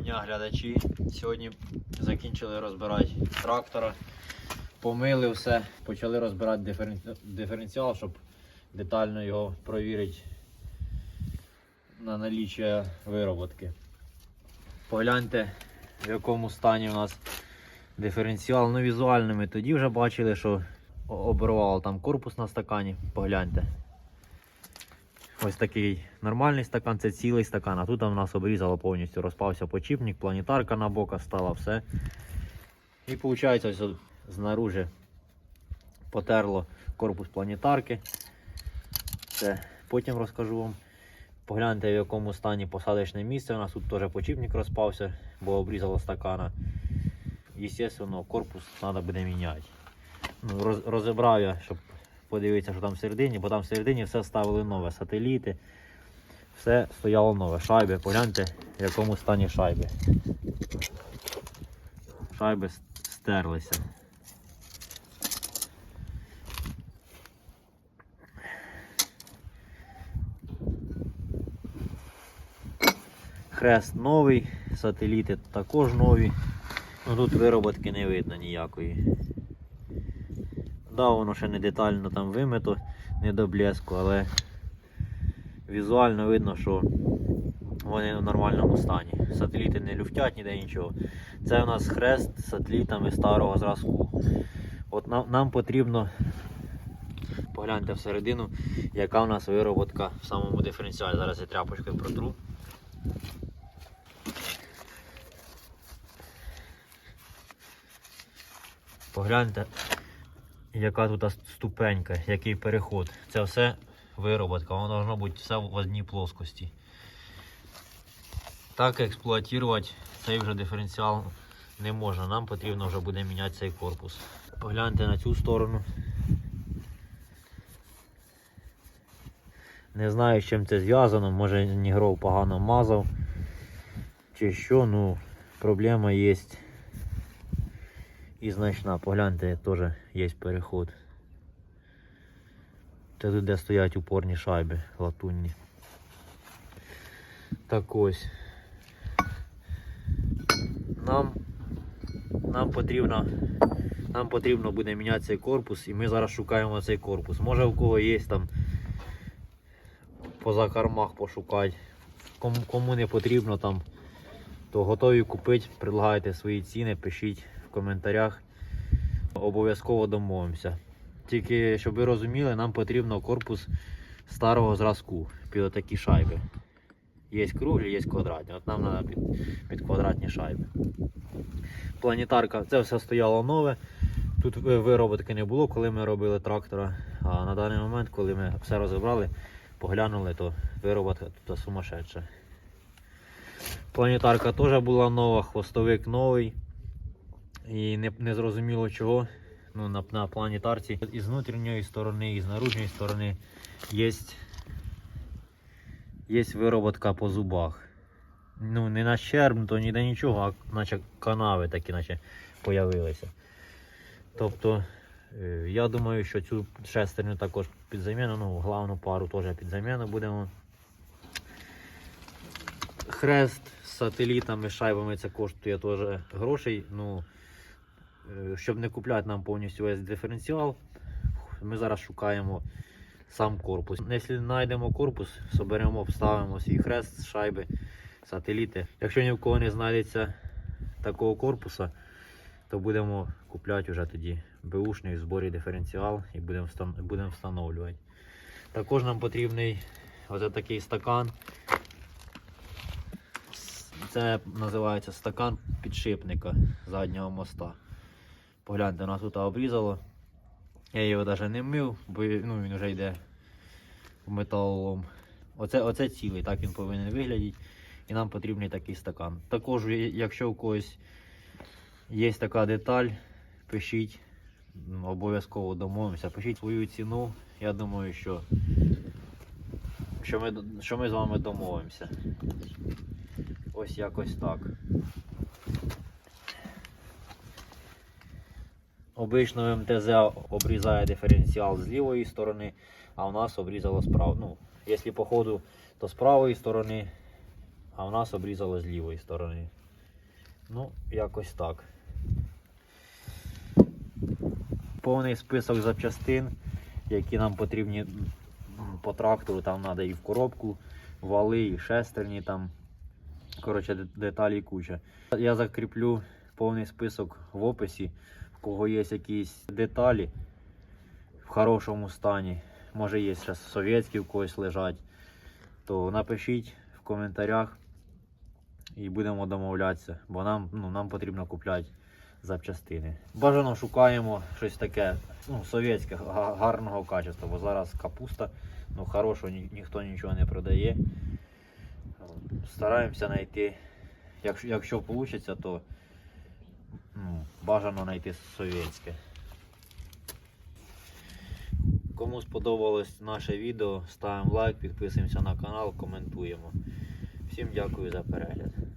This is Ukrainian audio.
дня, глядачі. Сьогодні закінчили розбирати трактора, помили все, почали розбирати диферен- диференціал, щоб детально його провірити на наліччя вироботки. Погляньте, в якому стані у нас диференціал. Ну, візуально ми тоді вже бачили, що о- обривало там корпус на стакані. Погляньте. Ось такий нормальний стакан, це цілий стакан, а тут у нас обрізало повністю, розпався почіпник, планетарка на бока стала, все. І виходить, ось знаружи потерло корпус планетарки. Це потім розкажу вам. Погляньте, в якому стані посадочне місце. У нас тут теж почіпник розпався, бо обрізало стакана. Естественно, корпус треба буде міняти. Ну, роз- розібрав я, щоб подивитися, що там всередині, бо там всередині все ставили нове, сателіти, все стояло нове. Шайби, погляньте, в якому стані шайби. Шайби стерлися. Хрест новий, сателіти також нові. Ну, тут вироботки не видно ніякої. Да, воно ще не детально там вимито, не до блеску, але візуально видно, що вони в нормальному стані. Сателіти не люфтять ніде нічого. Це у нас хрест з сателітами старого зразку. От нам, нам потрібно погляньте всередину, яка у нас вироботка в самому диференціалі. Зараз я тряпочкою протру. Погляньте, яка тут ступенька, який переход. Це все вироботка, воно должно бути все в одній плоскості. Так експлуатувати цей вже диференціал не можна. Нам потрібно вже буде міняти цей корпус. Погляньте на цю сторону. Не знаю, з чим це зв'язано, може Нігров погано мазав. Чи що, ну проблема є і значна. Погляньте, теж є переход. Це де стоять упорні шайби латунні. Так ось. Нам, нам потрібно нам потрібно буде міняти цей корпус і ми зараз шукаємо цей корпус. Може у кого є там поза кормах пошукати. Кому, кому не потрібно там, то готові купити, предлагайте свої ціни, пишіть коментарях. Обов'язково домовимося. Тільки, щоб ви розуміли, нам потрібно корпус старого зразку під отакі шайби. Є круглі, є квадратні. От нам треба під, під квадратні шайби. Планетарка, це все стояло нове. Тут ви- вироботки не було, коли ми робили трактора. А на даний момент, коли ми все розібрали, поглянули, то вироботка тут сумасшедша. Планетарка теж була нова, хвостовик новий. І не, не зрозуміло чого. Ну, на, на планетарці і з внутрішньої сторони, і з наружної сторони є, є вироботка по зубах. Ну, не на щерб, то ніде нічого, а наче канави такі наче появилися. Тобто, е, я думаю, що цю шестерню також під заміну, ну, главну пару теж під заміну будемо. Хрест з сателітами, шайбами це коштує теж грошей. Ну, щоб не купляти нам повністю весь диференціал, ми зараз шукаємо сам корпус. Якщо знайдемо корпус, соберемо, вставимо свій хрест, шайби, сателіти. Якщо ні в кого не знайдеться такого корпуса, то будемо купляти вже тоді беушний в зборі диференціал і будемо встановлювати. Також нам потрібний ось такий стакан. Це називається стакан підшипника заднього моста. Погляньте, нас тут обрізало. Я його навіть не мив, бо ну, він вже йде в металолом. Оце, оце цілий, так він повинен виглядати. І нам потрібний такий стакан. Також, якщо у когось є така деталь, пишіть, обов'язково домовимося. Пишіть свою ціну. Я думаю, що, що, ми, що ми з вами домовимося. Ось якось так. Обично МТЗ обрізає диференціал з лівої сторони, а у нас обрізало з правої. Ну, якщо по ходу, то з правої сторони, а у нас обрізало з лівої сторони. Ну, якось так. Повний список запчастин, які нам потрібні по трактору. Там треба і в коробку, вали, і шестерні там. Коротше, деталі куча. Я закріплю повний список в описі, в кого є якісь деталі в хорошому стані. Може є ще совєтські в когось лежать. То напишіть в коментарях і будемо домовлятися, бо нам, ну, нам потрібно купляти запчастини. Бажано шукаємо щось таке, ну, совєтське, гарного качества, бо зараз капуста, ну, хорошого ні, ніхто нічого не продає. Стараємося знайти, якщо, якщо вийде, то ну, бажано знайти совєтське. Кому сподобалось наше відео, ставимо лайк, підписуємося на канал, коментуємо. Всім дякую за перегляд.